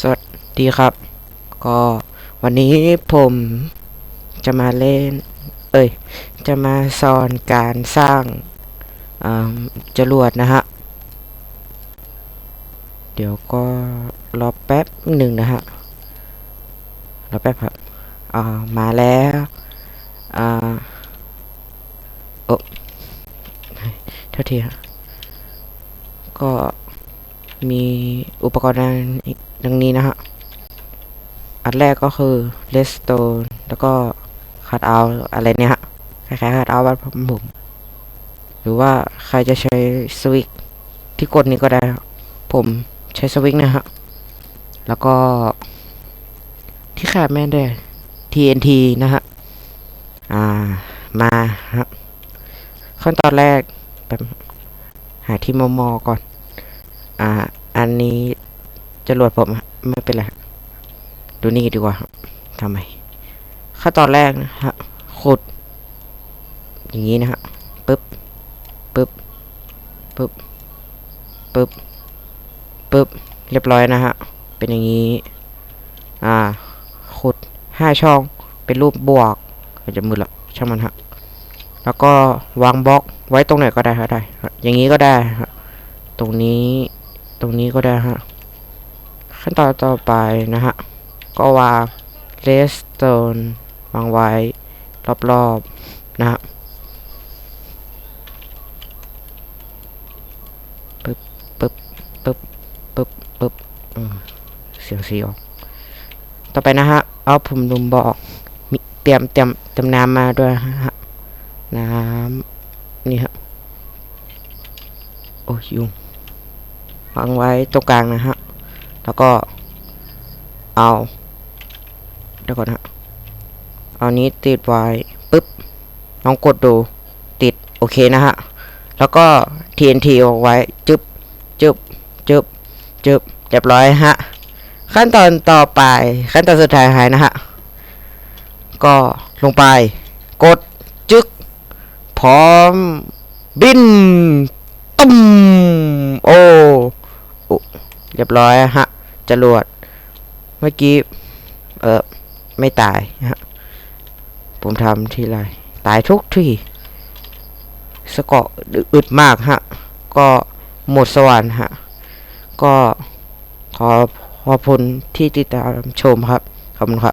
สวัสดีครับ ก็วันนี้ผมจะมาเล่น เอ้ย จะมาสอนการสร้างาจรวดนะฮะ เดี๋ยวก็รอแป๊บหนึ่งนะฮะ รอแป๊บครับอ่ามาแล้วอ่าโอ้เท่าทีฮะก็มีอุปกรณ์ ดังนี้นะฮะ อันแรกก็คือเลสโตนแล้วก็คัดเอาอะไรเนี่ยฮะคล้ายๆคัดเอาบ้านผมหรือว่าใครจะใช้สวิกที่กดนี้ก็ได้ ผมใช้สวิกนะฮะ แล้วก็ ที่ขาดไม่ได้ TNT นะฮะ อ่า มาฮะ ขั้นตอนแรกแบบหาที่มอมอก่อน อ่า จรวดผมไม่เป็นไรดูนี่ดีกว่าทำไมขั้นตอนแรกนะฮะขุด อย่างนี้นะฮะปึ๊บปึ๊บปึ๊บปึ๊บปึ๊บเรียบร้อยนะฮะเป็นอย่างนี้ อ่า ขุดห้าช่องเป็นรูปบวกอาจจะมือละช่างมันฮะแล้วก็วางบล็อกไว้ตรงไหนก็ได้ฮะได้ อย่างนี้ก็ได้ฮะตรงนี้ตรงนี้ก็ได้ฮะ ขั้นตอนต่อไปนะฮะ ก็วางเลสโตนวางไว้ รอบๆ นะฮะปึ๊บปึ๊บปึ๊บปึ๊บปึ๊บเสียงสีออก ต่อไปนะฮะ เอาผมลุมบอกมีเตรียมเตรียมเตรียมน้ำมาด้วยฮะ น้ำนี่ฮะโอ้ยยุงวางไว้ตรงกลางนะฮะ แล้วก็เอาเดี๋ยวก่อนฮะเอานี้ติดไว้ปึ๊บลองกดดูติดโอเคนะฮะ แล้วก็ TNT ออกไว้จึ๊บจึ๊บจึ๊บจึ๊บเรียบร้อยฮะ ขั้นตอนต่อไปขั้นตอนสุดท้ายหายนะฮะ ก็ลงไป กดจึ๊กพร้อมบินตุ้มโอโอ้เรียบร้อยฮะ จรวดเมื่อกี้ เออไม่ตายฮะผมทำทีไรตายทุกทีสกออึดมากฮะ ก็หมดสวรรค์ฮะ ก็ขอขอบคุณที่ติดตามชมครับ ขอบคุณครับ